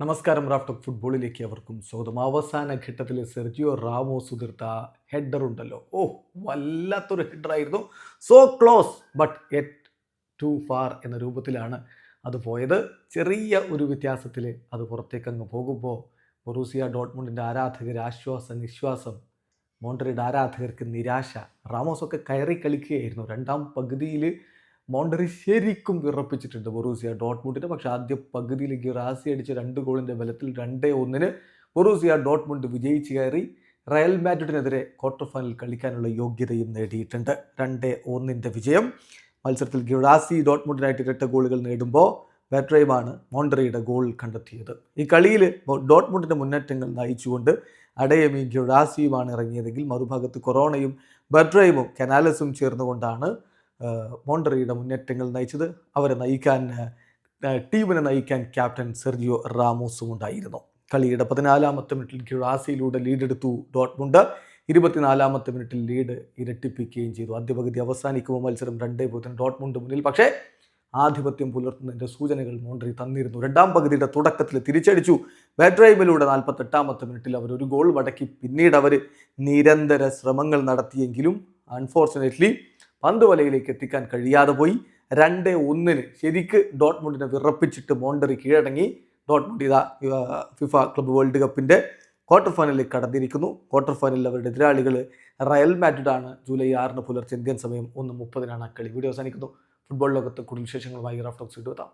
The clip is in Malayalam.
നമസ്കാരം റാഫ്റ്റ് ഓഫ് ഫുട്ബോളിലേക്ക് അവർക്കും സ്വാഗതം. അവസാന ഘട്ടത്തിൽ സെർജിയോ റാമോസ് ഉതിർത്ത ഹെഡർ ഉണ്ടല്ലോ. ഓ വല്ലാത്തൊരു ഹെഡർ ആയിരുന്നു. So close but yet too far എന്ന രൂപത്തിലാണ് അത് പോയത്. ചെറിയ ഒരു വ്യത്യാസത്തിൽ അത് പുറത്തേക്ക് അങ്ങ് പോകുമ്പോൾ ബൊറൂസിയ ഡോട്ട്മുണ്ടിന്റെ ആരാധകർ ആശ്വാസം നിശ്വാസം മോണ്ടറിയുടെ ആരാധകർക്ക് നിരാശ റാമോസൊക്കെ കയറി കളിക്കുകയായിരുന്നു. രണ്ടാം പകുതിയിൽ മോണ്ടറി ശരിക്കും വിറപ്പിച്ചിട്ടുണ്ട് ബൊറൂസിയ ഡോട്ട്മുണ്ടിന്. പക്ഷേ ആദ്യ പകുതിയിൽ ഗിറാസി അടിച്ച രണ്ട് ഗോളിന്റെ ബലത്തിൽ രണ്ടേ ഒന്നിന് ബൊറൂസിയ ഡോട്ട്മുണ്ട് വിജയിച്ച് കയറി. റയൽ മാഡ്രിഡിനെതിരെ ക്വാർട്ടർ ഫൈനൽ കളിക്കാനുള്ള യോഗ്യതയും നേടിയിട്ടുണ്ട്. രണ്ടേ ഒന്നിന്റെ വിജയം. മത്സരത്തിൽ ഗിറാസി ഡോട്ട്മുണ്ടിനായിട്ട് ഇരട്ട ഗോളുകൾ നേടുമ്പോൾ വെട്രൈവാണ് മോണ്ടറിയുടെ ഗോൾ കണ്ടെത്തിയത്. ഈ കളിയിൽ ഡോട്ട്മുണ്ടിന്റെ മുന്നേറ്റങ്ങൾ നയിച്ചുകൊണ്ട് അടയമി ഗിറാസിയുമാണ് ഇറങ്ങിയതെങ്കിൽ മറുഭാഗത്ത് കൊറോണയും ബെട്രൈമും കനാലസും ചേർന്നുകൊണ്ടാണ് മോണ്ടറിയുടെ മുന്നേറ്റങ്ങൾ നയിച്ചത് അവരെ നയിക്കാൻ ടീമിനെ നയിക്കാൻ ക്യാപ്റ്റൻ സെർജിയോ റാമോസും ഉണ്ടായിരുന്നു. കളിയുടെ പതിനാലാമത്തെ മിനിറ്റിൽ ഗിറാസിയിലൂടെ ലീഡെടുത്തു ഡോട്ട്മുണ്ട്. ഇരുപത്തിനാലാമത്തെ മിനിറ്റിൽ ലീഡ് ഇരട്ടിപ്പിക്കുകയും ചെയ്തു. ആദ്യപകുതി അവസാനിക്കുമ്പോൾ മത്സരം രണ്ടേ പൂജ്യം ഡോട്ട്മുണ്ട് മുന്നിൽ. പക്ഷേ ആധിപത്യം പുലർത്തുന്നതിന്റെ സൂചനകൾ മോണ്ടറി തന്നിരുന്നു. രണ്ടാം പകുതിയുടെ തുടക്കത്തിൽ തിരിച്ചടിച്ചു. ബാറ്റ്രൈമിലൂടെ നാൽപ്പത്തെട്ടാമത്തെ മിനിറ്റിൽ അവർ ഒരു ഗോൾ മടക്കി. പിന്നീട് അവർ നിരന്തര ശ്രമങ്ങൾ നടത്തിയെങ്കിലും അൺഫോർച്ചുനേറ്റ്ലി പന്ത് വലയിലേക്ക് എത്തിക്കാൻ കഴിയാതെ പോയി. രണ്ട് ഒന്നിന് ശരിക്ക് ഡോട്ട്മുണ്ടിനെ വിറപ്പിച്ചിട്ട് മോണ്ടറി കീഴടങ്ങി. ഡോട്ട്മുണ്ട് ഇതാ ഫിഫ ക്ലബ്ബ് വേൾഡ് കപ്പിന്റെ ക്വാർട്ടർ ഫൈനലിൽ കടന്നിരിക്കുന്നു. ക്വാർട്ടർ ഫൈനലിൽ അവരുടെ എതിരാളികൾ റയൽ മാഡ്രിഡാണ് ജൂലൈ ആറിന് പുലർച്ചെ ഇന്ത്യൻ സമയം ഒന്ന് മുപ്പതിനാണ് കളി. വീഡിയോ അവസാനിക്കുന്നു. ഫുട്ബോൾ ലോകത്ത് കൂടുതൽ വിശേഷങ്ങളുമായി റഫ്റ്റോക്സ് ഇടുവെത്താം